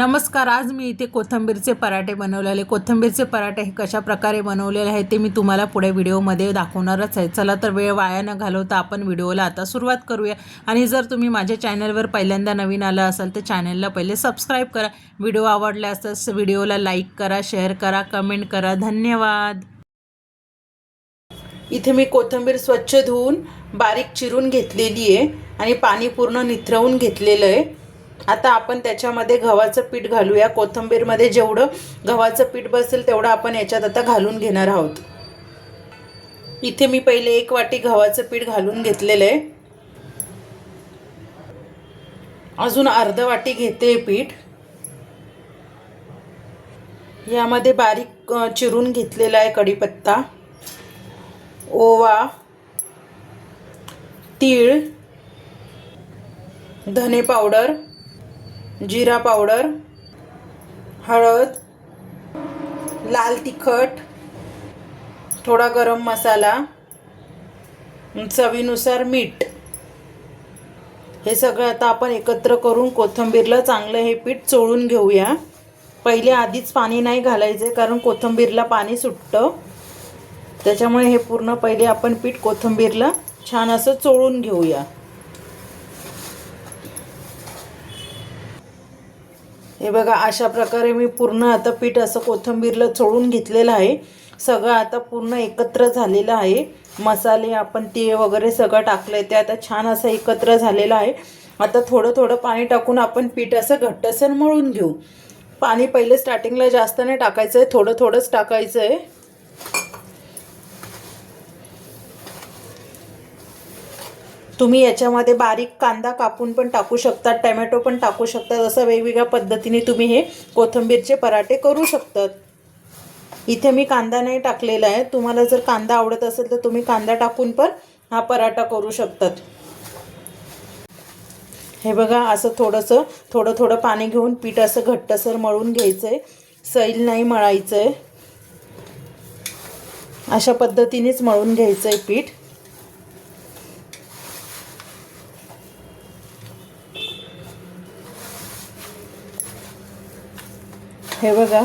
नमस्कार आज मी इथे कोथिंबीरचे पराठे बनवलेले. कोथिंबीरचे पराठे हे कशा प्रकारे बनवलेले आहे ते मी तुम्हाला पुढे व्हिडिओमध्ये दाखवणारच आहे. चला तर वेळ वाया न घालवता आपण व्हिडिओला आता सुरुवात करूया. आणि जर तुम्ही माझ्या चॅनलवर पहिल्यांदा नवीन आलं असाल तर चॅनलला पहिले सबस्क्राईब करा. व्हिडिओ आवडल्यास तर व्हिडिओला लाईक करा शेअर करा कमेंट करा. धन्यवाद. इथे मी कोथिंबीर स्वच्छ धुवून बारीक चिरून घेतलेली आहे आणि पाणी पूर्ण निथरवून घेतलेलं आहे. आता आपण त्याच्यामध्ये गव्हाचं पीठ घालूया. कोथिंबीरमध्ये जेवढं गव्हाचं पीठ बसेल तेवढं आपण याच्यात आता घालून घेणार आहोत. इथे मी पहिले एक वाटी गव्हाचं पीठ घालून घेतलेलं आहे. अजून अर्ध वाटी घेते पीठ. यामध्ये बारीक चिरून घेतलेला आहे कढीपत्ता. ओवा तीळ धने पावडर जिरा पावडर हळद लाल तिखट थोडा गरम मसाला चवीनुसार मीठ. हे सगळं आता आपण एकत्र करून कोथिंबीरला चांगलं हे पीठ चोळून घेऊया. पहिले आधीच पाणी नाही घालायचं कारण कोथिंबीरला पाणी सुटतं. त्याच्यामुळे हे पूर्ण पहिले आपण पीठ कोथिंबीरला छान असं चोळून घेऊया. हे बघा अशा प्रकारे मी पूर्ण आता पीठ असं कोथिंबीरला चोळून घेतलेलं आहे. सगळं आता पूर्ण एकत्र झालेलं आहे. मसाले आपण ते वगैरे सगळं टाकलं आहे ते आता छान असं एकत्र झालेलं आहे. आता थोडं थोडं पाणी टाकून आपण पीठ असं घट्टसर मळून घेऊ. पाणी पहिले स्टार्टिंगला जास्त नाही टाकायचं आहे थोडं थोडंच टाकायचं आहे तुम्ही याच्यामध्ये बारीक कांदा कापून पण टाकू शकतात टमॅटो पण टाकू शकता असं वेगवेगळ्या पद्धतीने तुम्ही हे कोथिंबीरचे पराठे करू शकतात. इथे मी कांदा नाही टाकलेला आहे. तुम्हाला जर कांदा आवडत असेल तर तुम्ही कांदा टाकून पण हा पराठा करू शकतात. हे बघा असं थोडंसं थोडं थोडं पाणी घेऊन पीठ असं घट्टसर मळून घ्यायचं आहे सैल नाही मळायचं आहे अशा पद्धतीनेच मळून घ्यायचं आहे पीठ. हे बघा.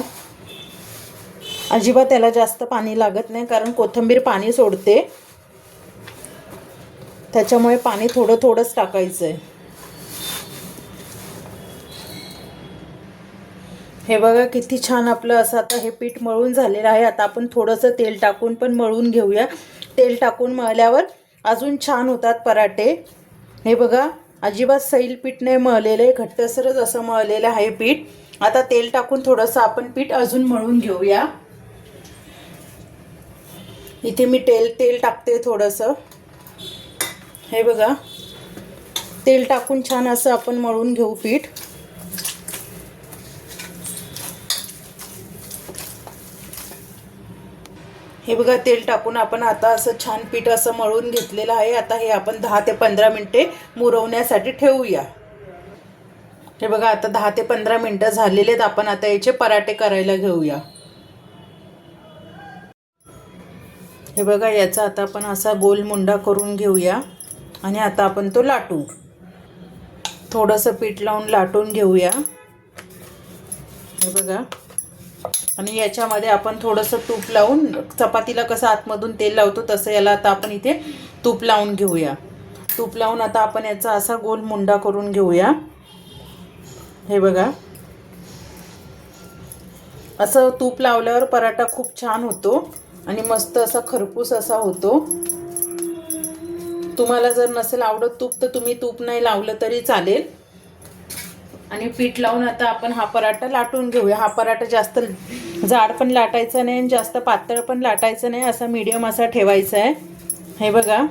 अजिबात त्याला जास्त पाणी लागत नाही कारण कोथिंबीर पाणी सोडते. त्याच्यामुळे पाणी थोडं थोडंच टाकायचं आहे हे बघा किती छान आपलं असं आता हे पीठ मळून झालेलं आहे. आता आपण थोडंसं तेल टाकून पण मळून घेऊया. तेल टाकून मळल्यावर अजून छान होतात पराठे. हे बघा अजिबात सैल पीठ नाही मळलेलं आहे. घट्टसरच असं मळलेलं आहे पीठ. आता तेल टाकून थोडंसं आपण पीठ अजून मळून घेऊया. इथे मी तेल तेल टाकते थोडंसं. हे बघा. तेल टाकून छान असं आपण मळून घेऊ पीठ. हे बघा तेल टाकून आपण आता असं छान पीठ असं मळून घेतलेलं आहे. आता हे आपण दहा ते पंधरा मिनटे मुरवण्यासाठी ठेवूया. हे बघा आता दहा ते पंधरा मिनटं झालेले आहेत. आपण आता याचे पराठे करायला घेऊया. हे बघा याचा आता आपण असा गोल मुंडा करून घेऊया आणि आता आपण तो लाटू. थोडंसं पीठ लावून लाटून घेऊया. हे बघा. आणि याच्यामध्ये आपण थोडंसं तूप लावून चपातीला कसं आतमधून तेल लावतो तसं याला आता आपण इथे तूप लावून घेऊया. तूप लावून आता आपण याचा असा गोल मुंडा करून घेऊया. हे बघा. असं तूप लावल्यावर पराठा खूप छान होतो आणि मस्त असा खरपूस असा होतो. तुम्हाला जर नसेल आवडत तूप तर तुम्ही तूप नाही लावलं तरी चालेल. आणि पीठ लावून आता आपण हा पराठा लाटून घेऊया. हा पराठा जास्त जाड पण लाटायचा नाही आणि जास्त पातळ पण लाटायचं नाही. असा मीडियम असा ठेवायचा आहे. हे बघा.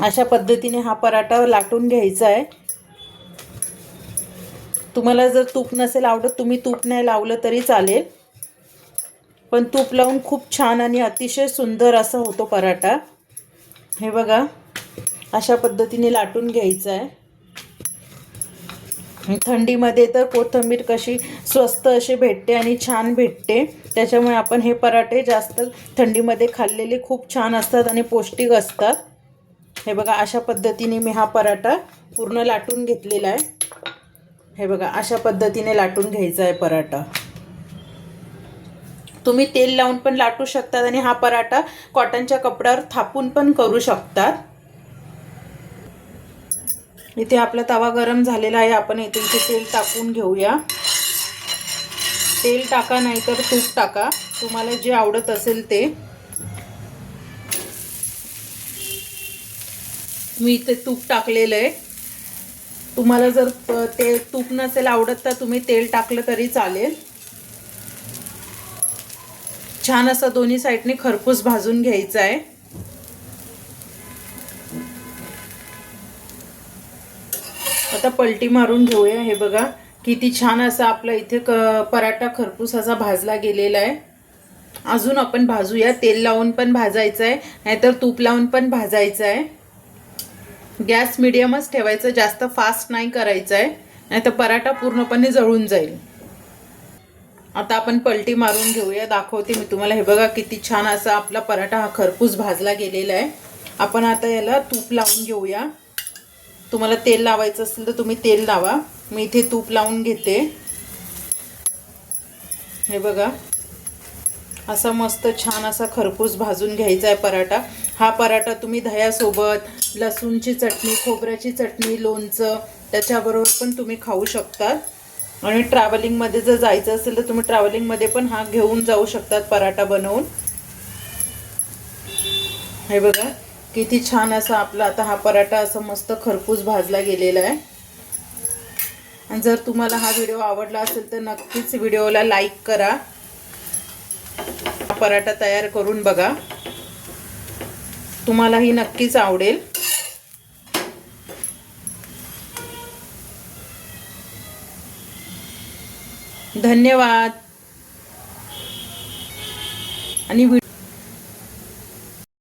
अशा पद्धतीने हा पराठा लाटून घ्यायचा आहे. तुम्हाला जर तूप नसेल आवडत तुम्ही तूप नाही लावलं तरी चालेल. पण तूप लावून खूप छान आणि अतिशय सुंदर असा होतो पराठा. हे बघा अशा पद्धतीने लाटून घ्यायचं आहे थंडीमध्ये तर कोथिंबीर कशी स्वस्त अशी भेटते आणि छान भेटते. त्याच्यामुळे आपण हे पराठे जास्त थंडीमध्ये खाल्लेले खूप छान असतात आणि पौष्टिक असतात. हे बघा अशा पद्धतीने मी हा पराठा पूर्ण लाटून घेतलेला आहे. हे बघा अशा पद्धतीने लाटून घ्यायचा आहे पराठा. तुम्ही तेल लावून पण लाटू शकतात आणि हा पराठा कॉटनच्या कपड्यावर थापून पण करू शकतात. इथे आपला तवा गरम झालेला आहे आपण इथे इथे तेल टाकून घेऊया. तेल टाका नाहीतर तूप टाका. तुम्हाला जे आवडत असेल ते. मी इथे तूप टाकलेलं आहे. तुम्हाला जर ते तूप नसेल आवडत तर तुम्ही तेल टाकलं तरी चालेल. छान असं दोन्ही साईडने खरपूस भाजून घ्यायचं आहे आता पलटी मारून घेऊया हे बघा. किती छान असा आपला इथे क पराठा खरपूस असा भाजला गेलेला आहे. अजून आपण भाजूया. तेल लावून पण भाजायचं आहे नाहीतर तूप लावून पण भाजायचं आहे गॅस मिडियमच ठेवायचं जास्त फास्ट नाही करायचं आहे नाही तर पराठा पूर्णपणे जळून जाईल. आता आपण पलटी मारून घेऊया दाखवते मी तुम्हाला. हे बघा किती छान असा आपला पराठा हा खरपूस भाजला गेलेला आहे. आपण आता याला तूप लावून घेऊया. तुम्हाला तेल लावायचं असेल तर तुम्ही तेल लावा. मी इथे तूप लावून घेते. हे बघा. असा मस्त छान असा खरपूस भाजून घ्यायचा आहे पराठा. हा पराठा तुम्ही दह्यासोबत लसूणची चटणी खोबऱ्याची चटणी लोणचं त्याच्याबरोबर पण तुम्ही खाऊ शकतात. आणि ट्रॅव्हलिंगमध्ये जर जायचं असेल तर तुम्ही ट्रॅव्हलिंगमध्ये पण हा घेऊन जाऊ शकतात पराठा बनवून. हे बघा किती छान असा आपला आता हा पराठा असा मस्त खरपूस भाजला गेलेला आहे. आणि जर तुम्हाला हा व्हिडिओ आवडला असेल तर नक्कीच व्हिडिओला लाईक करा. पराठा तयार करून बघा. तुम्हालाही नक्कीच आवडेल. धन्यवाद. आणि